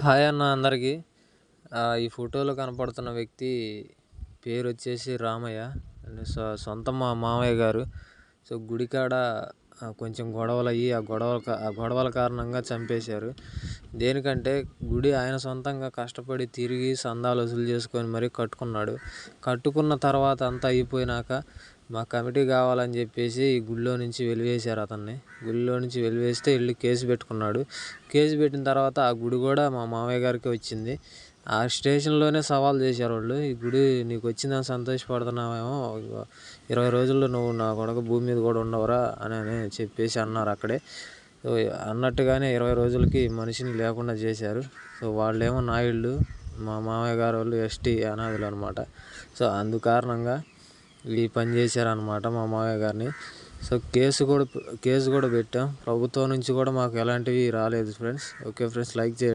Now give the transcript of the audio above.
Hi అన్న అందరికీ. ఈ ఫోటోలో కనపడుతున్న వ్యక్తి పేరు వచ్చేసి రామయ్య. సొంత మా మామయ్య గారు. సో గుడికాడ కొంచెం గొడవలు అయ్యి ఆ గొడవల ఆ గొడవల కారణంగా చంపేశారు. దేనికంటే గుడి ఆయన సొంతంగా కష్టపడి తిరిగి సందాలు వసూలు చేసుకొని మరీ కట్టుకున్నాడు. కట్టుకున్న తర్వాత అంతా అయిపోయినాక మా కమిటీ కావాలని చెప్పేసి ఈ గుళ్ళో నుంచి వెలివేశారు అతన్ని. గుళ్ళో నుంచి వెలివేస్తే వెళ్ళి కేసు పెట్టుకున్నాడు. కేసు పెట్టిన తర్వాత ఆ గుడి కూడా మా మామయ్య గారికి వచ్చింది. ఆ స్టేషన్లోనే సవాల్ చేశారు వాళ్ళు. ఈ గుడి నీకు వచ్చిందని సంతోషపడుతున్నామేమో ఇరవై రోజుల్లో నువ్వు నా కొడుకు భూమి మీద కూడా ఉండవురా అని అని చెప్పేసి అన్నారు అక్కడే. సో అన్నట్టుగానే ఇరవై రోజులకి మనిషిని లేకుండా చేశారు. సో వాళ్ళేమో నాయుళ్ళు మా మామయ్య గారు వాళ్ళు ఎస్టీ అనాథులు అనమాట సో అందు కారణంగా ఈ పని చేశారనమాట మా మామయ్య గారిని. సో కేసు కూడా కేసు కూడా పెట్టాం. ప్రభుత్వం నుంచి కూడా మాకు ఎలాంటివి రాలేదు ఫ్రెండ్స్. ఓకే ఫ్రెండ్స్ లైక్ చేయండి.